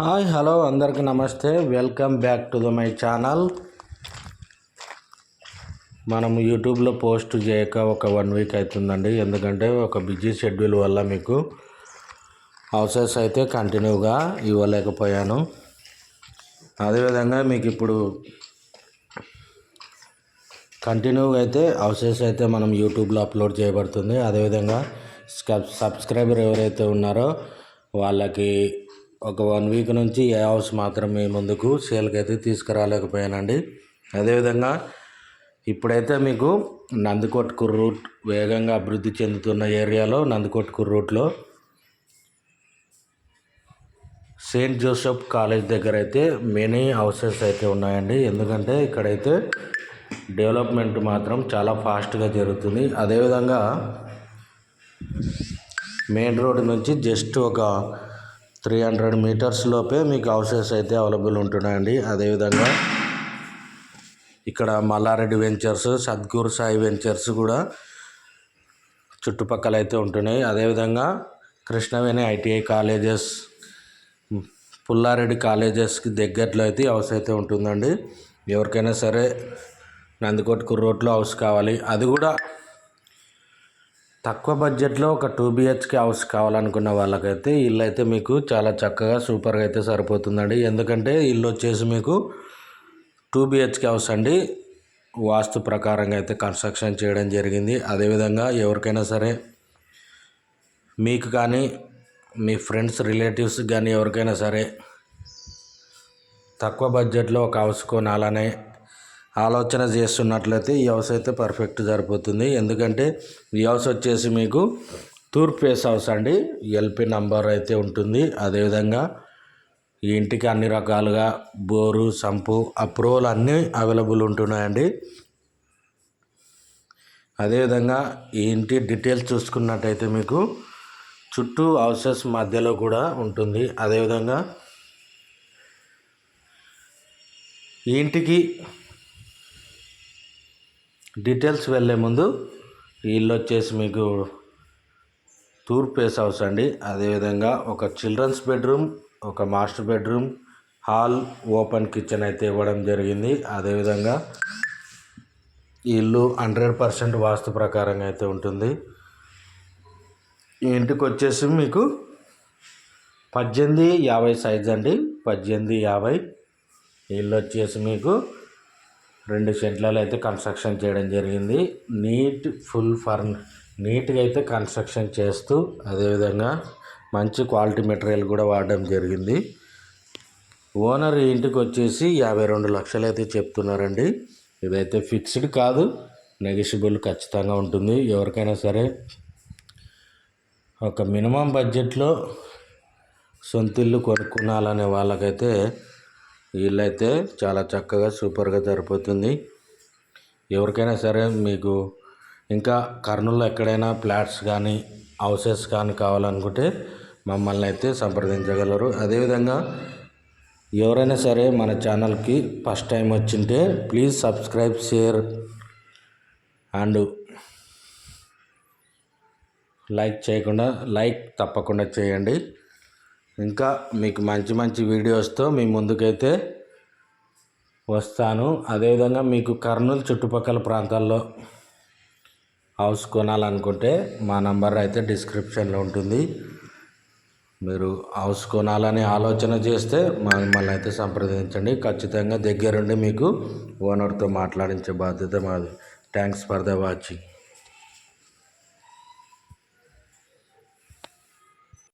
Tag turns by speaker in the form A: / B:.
A: Hi hello అందరికీ నమస్తే. Welcome back to the my channel. మనం యూట్యూబ్లో పోస్ట్ చేయక ఒక వన్ వీక్ అవుతుందండి. ఎందుకంటే ఒక బిజీ షెడ్యూల్ వల్ల మీకు హౌసెస్ అయితే కంటిన్యూగా ఇవ్వలేకపోయాను. అదేవిధంగా మీకు ఇప్పుడు కంటిన్యూగా అయితే హౌసెస్ అయితే మనం యూట్యూబ్లో అప్లోడ్ చేయబడుతుంది. అదేవిధంగా సబ్స్క్రైబర్ ఎవరైతే ఉన్నారో వాళ్ళకి ఒక వన్ వీక్ నుంచి ఏ హౌస్ మాత్రం మీ ముందుకు సేల్కి అయితే తీసుకురాలేకపోయానండి. అదేవిధంగా ఇప్పుడైతే మీకు నందికొట్కూరు రూట్ వేగంగా అభివృద్ధి చెందుతున్న ఏరియాలో నందికొట్కూరు రూట్లో సెయింట్ జోసెఫ్ కాలేజ్ దగ్గర అయితే మెనీ హౌసెస్ అయితే ఉన్నాయండి. ఎందుకంటే ఇక్కడైతే డెవలప్మెంట్ మాత్రం చాలా ఫాస్ట్గా జరుగుతుంది. అదేవిధంగా మెయిన్ రోడ్ నుంచి జస్ట్ ఒక త్రీ హండ్రెడ్ మీటర్స్ లోపే మీకు హౌసెస్ అయితే అవైలబుల్ ఉంటున్నాయండి. అదేవిధంగా ఇక్కడ మల్లారెడ్డి వెంచర్స్ సద్గురు సాయి వెంచర్స్ కూడా చుట్టుపక్కల అయితే ఉంటున్నాయి. అదేవిధంగా కృష్ణవేణి ఐటీఐ కాలేజెస్ పుల్లారెడ్డి కాలేజెస్కి దగ్గరలో అయితే హౌస్ అయితే ఉంటుందండి. ఎవరికైనా సరే నందికొట్కూరు రోడ్లో హౌస్ కావాలి. అది కూడా తక్కువ బడ్జెట్లో ఒక టూ బిహెచ్కే హౌస్ కావాలనుకున్న వాళ్ళకైతే ఇల్లు అయితే మీకు చాలా చక్కగా సూపర్గా అయితే సరిపోతుందండి. ఎందుకంటే ఇల్లు వచ్చేసి మీకు టూ బిహెచ్కే హౌస్ అండి. వాస్తు ప్రకారంగా అయితే కన్స్ట్రక్షన్ చేయడం జరిగింది. అదేవిధంగా ఎవరికైనా సరే మీకు కానీ మీ ఫ్రెండ్స్ రిలేటివ్స్ కానీ ఎవరికైనా సరే తక్కువ బడ్జెట్లో ఒక హౌస్ కొనాలనే ఆలోచన చేస్తున్నట్లయితే ఈ హౌస్ అయితే పర్ఫెక్ట్ సరిపోతుంది. ఎందుకంటే ఈ హౌస్ వచ్చేసి మీకు తూర్పు ఫేస్ హౌస్ అండి. ఎల్పి నంబర్ అయితే ఉంటుంది. అదేవిధంగా ఈ ఇంటికి అన్ని రకాలుగా బోరు సంపు అప్రూవల్ అన్నీ అవైలబుల్ ఉంటున్నాయండి. అదేవిధంగా ఈ ఇంటి డీటెయిల్స్ చూసుకున్నట్టయితే మీకు చుట్టూ హౌసెస్ మధ్యలో కూడా ఉంటుంది. అదేవిధంగా ఈ ఇంటికి డీటెయిల్స్ వెళ్ళే ముందు ఇల్లు వచ్చేసి మీకు తూర్పు ప్లేస్ హౌస్ అండి. అదేవిధంగా ఒక చిల్డ్రన్స్ బెడ్రూమ్ ఒక master bedroom hall open kitchen అయితే ఇవ్వడం జరిగింది. అదేవిధంగా ఈ ఇల్లు హండ్రెడ్ పర్సెంట్ వాస్తు ప్రకారంగా అయితే ఉంటుంది. ఈ ఇంటికి వచ్చేసి మీకు పద్దెనిమిది యాభై సైజ్ అండి. పద్దెనిమిది యాభై. ఇల్లు వచ్చేసి మీకు రెండు సెంట్లలో అయితే కన్స్ట్రక్షన్ చేయడం జరిగింది. నీట్ ఫుల్ ఫర్న్ నీట్గా అయితే కన్స్ట్రక్షన్ చేస్తూ అదేవిధంగా మంచి క్వాలిటీ మెటీరియల్ కూడా వాడడం జరిగింది. ఓనర్ ఇంటికి వచ్చేసి యాభై రెండు లక్షలు అయితే చెప్తున్నారండి. ఇదైతే ఫిక్స్డ్ కాదు నెగిషియబుల్ ఖచ్చితంగా ఉంటుంది. ఎవరికైనా సరే ఒక మినిమం బడ్జెట్లో సొంత ఇల్లు కొనుక్కునాలనే వాళ్ళకైతే వీళ్ళైతే చాలా చక్కగా సూపర్గా సరిపోతుంది ఎవరికైనా సరే మీకు ఇంకా కర్నూలులో ఎక్కడైనా ఫ్లాట్స్ కానీ హౌసెస్ కానీ కావాలనుకుంటే మమ్మల్ని అయితే సంప్రదించగలరు. అదేవిధంగా ఎవరైనా సరే మన ఛానల్కి ఫస్ట్ టైం వచ్చింటే please subscribe share and like చేయకుండా లైక్ తప్పకుండా చేయండి. ఇంకా మీకు మంచి మంచి వీడియోస్తో మీ ముందుకైతే వస్తాను. అదేవిధంగా మీకు కర్నూలు చుట్టుపక్కల ప్రాంతాల్లో హౌస్ కొనాలనుకుంటే మా నంబర్ అయితే డిస్క్రిప్షన్లో ఉంటుంది. మీరు హౌస్ కొనాలని ఆలోచన చేస్తే మమ్మల్ని అయితే సంప్రదించండి. ఖచ్చితంగా దగ్గరుండి మీకు ఓనర్తో మాట్లాడించే బాధ్యత మాది. Thanks for the watching.